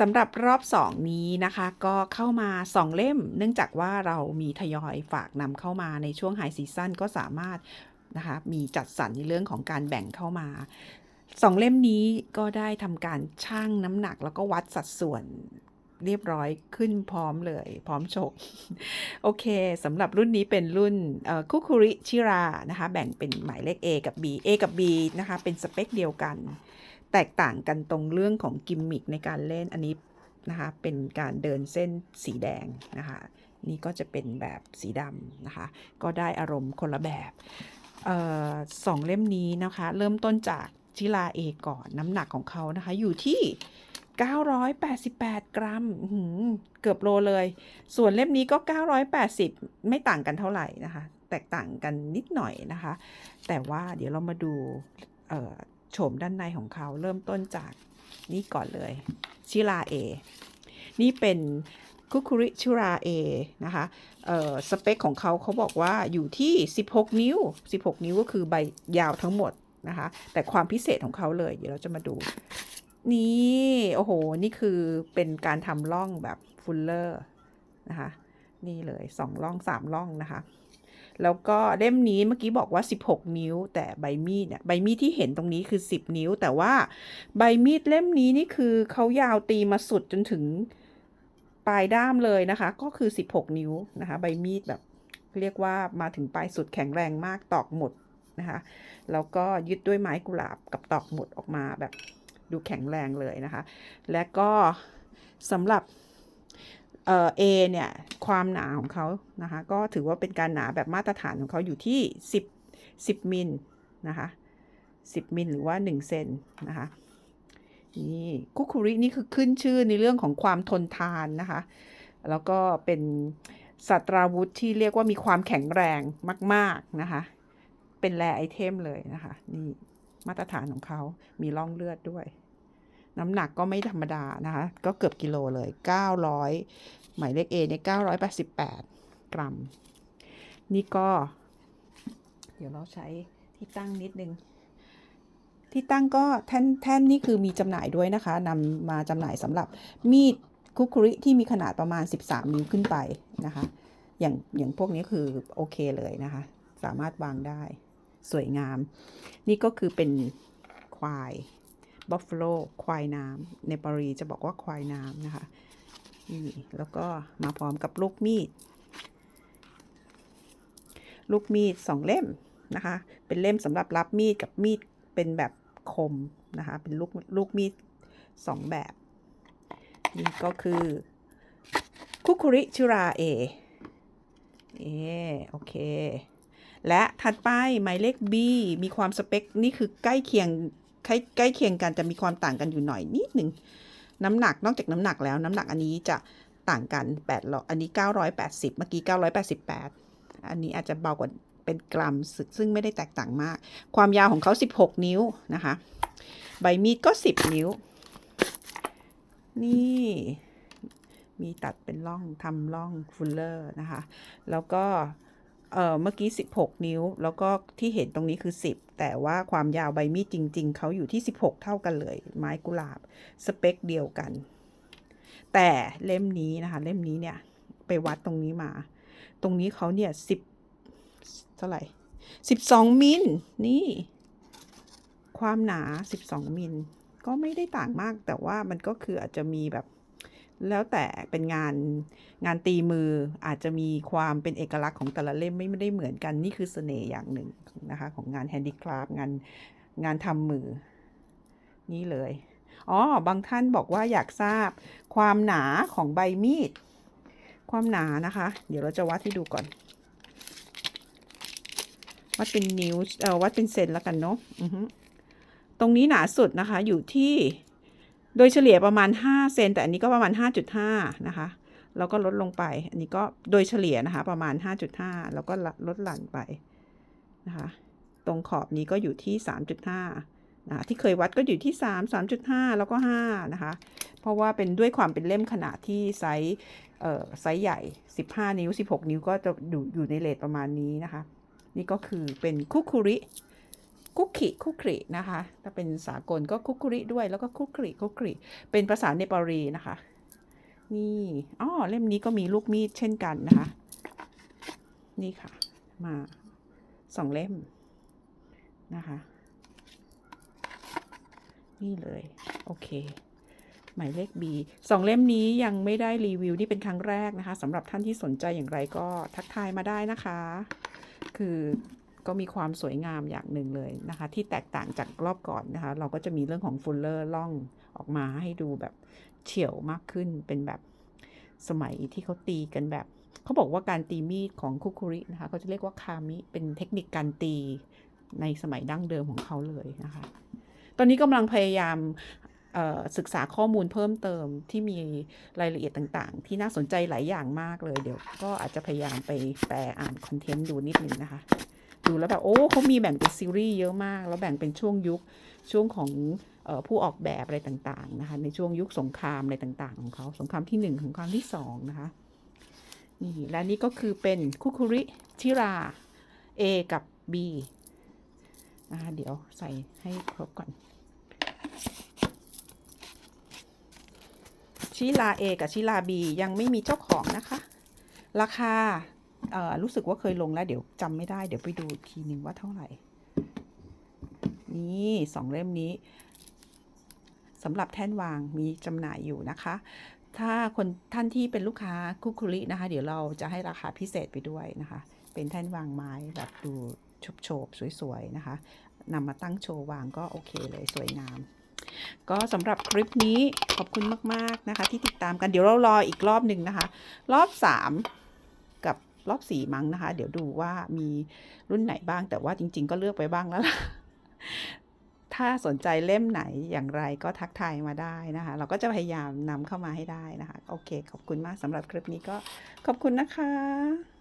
สำหรับรอบ 2 นี้นะคะ ก็เข้ามา 2 เล่ม เนื่องจากว่าเรามีทยอยฝากนำเข้ามาในช่วงไฮซีซั่นก็สามารถนะคะมีจัดสรรในเรื่องของการแบ่งเข้ามา2เล่มนี้ก็ได้ทำการชั่งน้ำหนักแล้วก็วัดสัดส่วน เรียบร้อยขึ้นพร้อมเลย พร้อมโชกโอเคสำหรับรุ่นนี้เป็นรุ่นคุคุริชิรานะคะ แบ่งเป็นหมายเลข A กับ B A กับ B นะคะ เป็นสเปคเดียวกัน แตกต่างกันตรงเรื่องของกิมมิคในการเล่นอันนี้นะคะ เป็นการเดินเส้นสีแดงนะคะนี่ก็จะเป็นแบบสีดำนะคะ ก็ได้อารมณ์คนละแบบออสองเล่มนี้นะคะ เริ่มต้นจากชิลาเอก่อนน้ำหนักของเขานะคะ อยู่ที่ 988 กรัม เกือบโลเลย ส่วนเล่มนี้ก็ 980 ไม่ต่างกันเท่าไหร่นะคะ แตกต่างกันนิดหน่อยนะคะ แต่ว่าเดี๋ยวเรามาดูโฉมด้านในของเขาเริ่มต้นจากนี่ก่อนเลย ชิราเอ นี่เป็นคุคุริชิราเอนะคะเอ่อสเปคของเขาเขาบอกว่าอยู่ที่ 16 นิ้ว 16 นิ้วก็คือใบยาวทั้งหมดนะคะ แต่ความพิเศษของเขาเลย เดี๋ยวเราจะมาดู นี่โอ้โห นี่คือเป็นการทำร่องแบบฟุลเลอร์นะคะ นี่เลยสองร่องสามร่องนะคะ แล้วก็เล่มนี้เมื่อกี้บอกว่า 16 นิ้ว แต่ใบมีดเนี่ยใบมีดที่เห็นตรงนี้คือ 10 นิ้ว แต่ว่าใบมีดเล่มนี้นี่คือเขายาวตีมาสุดจนถึงปลายด้ามเลยนะคะ ก็คือ 16 นิ้วนะคะ ใบมีดแบบเรียกว่ามาถึงปลายสุดแข็งแรงมากตอกหมดนะคะ แล้วก็ยึดด้วยไม้กุหลาบกับตอกหมดออกมาแบบ ดูแข็งแรงเลยนะคะ และก็สำหรับเอ่อเนี่ย ความหนาของเขานะคะ ก็ถือว่าเป็นการหนาแบบมาตรฐานของเขาอยู่ที่ 10 10มิลนะคะ 10มิลหรือว่า 1 เซนนะคะนี่คุคุรินี่คือขึ้นชื่อในเรื่องของความทนทานนะคะ แล้วก็เป็นสัตราวุธที่เรียกว่ามีความแข็งแรงมาก ๆ นะคะ เป็นแรไอเทมเลยนะคะ นี่มาตรฐานของเขามีร่องเลือดด้วย น้ำหนักก็ไม่ธรรมดานะคะ ก็เกือบกิโลเลย 900 หมายเลข A เนี่ย988 กรัม นี่ก็ เดี๋ยวเราใช้ที่ตั้งนิดนึง ที่ตั้งก็แท่นแท่นนี่คือมีจำหน่ายด้วยนะคะนำมาจำหน่ายสำหรับมีดคุคุริที่มีขนาดประมาณ 13 นิ้วขึ้นไปนะคะ อย่างอย่างพวกนี้คือโอเคเลยนะคะ สามารถวางได้สวยงาม นี่ก็คือเป็นควาย บัฟฟ a ลควายน้ำในปารีจะบอกว่าควายน้ำนะคะนี่แล้วก็มาพร้อมกับลูกมีด ลูกมีดสองเล่มนะคะ เป็นเล่มสำหรับรับมีดกับมีดเป็นแบบคมนะคะ เป็นลูกลูกมีดสองแบบ นี่ก็คือคุคุริชุราเอ เอ โอเค และถัดไปหมายเลข B มีความสเปค นี่คือใกล้เคียง ใกล้เคียงกันจะมีความต่างกันอยู่หน่อยนิดหนึ่งน้ำหนักนอกจากน้ำหนักแล้ว น้ำหนักอันนี้จะต่างกัน8อันนี้ 980 เมื่อกี้ 988 อันนี้อาจจะเบากว่าเป็นกรัมซึ่งไม่ได้แตกต่างมาก ความยาวของเขา 16 นิ้วนะคะ ใบมีดก็ 10 นิ้ว นี่ มีตัดเป็นร่องทำร่องฟุลเลอร์นะคะ แล้วก็ เอ่อเมื่อกี้ 16 นิ้ว แล้วก็ที่เห็นตรงนี้คือ 10 แต่ว่าความยาวใบมีดจริง ๆ เขาอยู่ที่ 16 เท่ากันเลย ไม้กุหลาบสเปคเดียวกัน แต่เล่มนี้นะคะ เล่มนี้เนี่ย ไปวัดตรงนี้มา ตรงนี้เขาเนี่ย 10 เท่าไหร่ 12 มิลนี่ ความหนา 12 มิลก็ไม่ได้ต่างมาก แต่ว่ามันก็คืออาจจะมีแบบ แล้วแต่เป็นงานงานตีมืออาจจะมีความเป็นเอกลักษณ์ของแต่ละเล่มไม่ได้เหมือนกัน นี่คือเสน่ห์อย่างหนึ่งนะคะ ของงานแฮนดี้คราฟงานงานทำมือ นี่เลย อ๋อ บางท่านบอกว่าอยากทราบความหนาของใบมีด ความหนานะคะ เดี๋ยวเราจะวัดให้ดูก่อน วัดเป็นนิ้วเอ่อวัดเป็นเซนแล้วกันเนาะตรงนี้หนาสุดนะคะอยู่ที่ โดยเฉลี่ยประมาณ 5 เซนแต่อันนี้ก็ประมาณ 5.5 นะคะ แล้วก็ลดลงไป อันนี้ก็โดยเฉลี่ยนะคะประมาณ 5.5 แล้วก็ลดหลั่นไปนะคะ ตรงขอบนี้ก็อยู่ที่ 3.5นะะที่เคยวัดก็อยู่ที่ 3 3.5 แล้วก็ 5 นะคะ เพราะว่าเป็นด้วยความเป็นเล่มขนาดที่ไซส์ไซส์ใหญ่ 15 นิ้ว 16 นิ้วก็จะอยู่อยู่ในเลทประมาณนี้นะคะ นี่ก็คือเป็นคุคุริ คุกคิคุกคินะคะถ้าเป็นสากลก็คุกคุริด้วยแล้วก็คุกคิคุกคิเป็นภาษาเนปาลีนะคะ นี่อ๋อเล่มนี้ก็มีลูกมีดเช่นกันนะคะ นี่ค่ะ มาสองเล่มนะคะ นี่เลย โอเคหมายเลข B สองเล่มนี้ยังไม่ได้รีวิวนี่เป็นครั้งแรกนะคะสำหรับท่านที่สนใจอย่างไรก็ทักทายมาได้นะคะ คือ ก็มีความสวยงามอย่างหนึ่งเลยนะคะ ที่แตกต่างจากรอบก่อนนะคะ เราก็จะมีเรื่องของฟูลเลอร์ล่องออกมาให้ดูแบบเฉียวมากขึ้นเป็นแบบสมัยที่เขาตีกันแบบ เขาบอกว่าการตีมีดของคุคุรินะคะเขาจะเรียกว่าคามิเป็นเทคนิคการตีในสมัยดั้งเดิมของเขาเลยนะคะ ตอนนี้กำลังพยายามศึกษาข้อมูลเพิ่มเติมที่มีรายละเอียดต่างๆ ที่น่าสนใจหลายอย่างมากเลย เดี๋ยวก็อาจจะพยายามไปแปลอ่านคอนเทนต์ดูนิดนึงนะคะ ดูแล้วแบบโอ้เขามีแบ่งเป็นซีรีส์เยอะมาก แล้วแบ่งเป็นช่วงยุคช่วงของออผู้ออกแบบอะไรต่างๆนะคะในช่วงยุคสงครามอะไรต่างๆ ของเขาสงครามที่หนึ่งสงครามที่สองนะคะนี่และนี่ก็คือเป็นคุคุริชิรา A กับ B นะคะเดี๋ยวใส่ให้ครบก่อนชิลา A กับชิลา B ยังไม่มีเจ้าของนะคะ ราคา รู้สึกว่าเคยลงแล้ว เดี๋ยวจำไม่ได้ เดี๋ยวไปดูทีหนึ่งว่าเท่าไหร่ นี่สองเล่มนี้สำหรับแท่นวางมีจำหน่ายอยู่นะคะ ถ้าคนท่านที่เป็นลูกค้าคุคุรินะคะ เดี๋ยวเราจะให้ราคาพิเศษไปด้วยนะคะ เป็นแท่นวางไม้แบบดูโฉบๆสวยๆนะคะนำมาตั้งโชว์วางก็โอเคเลยสวยงามก็สำหรับคลิปนี้ขอบคุณมาก ๆ นะคะ ที่ติดตามกันเดี๋ยวเรารออีกรอบหนึ่งนะคะ รอบ3กับ รอบสี่มั้งนะคะ เดี๋ยวดูว่ามีรุ่นไหนบ้าง แต่ว่าจริง ๆ ก็เลือกไปบ้างแล้วล่ะถ้าสนใจเล่มไหนอย่างไรก็ทักทายมาได้นะคะ เราก็จะพยายามนำเข้ามาให้ได้นะคะ โอเค ขอบคุณมากสำหรับคลิปนี้ก็ขอบคุณนะคะ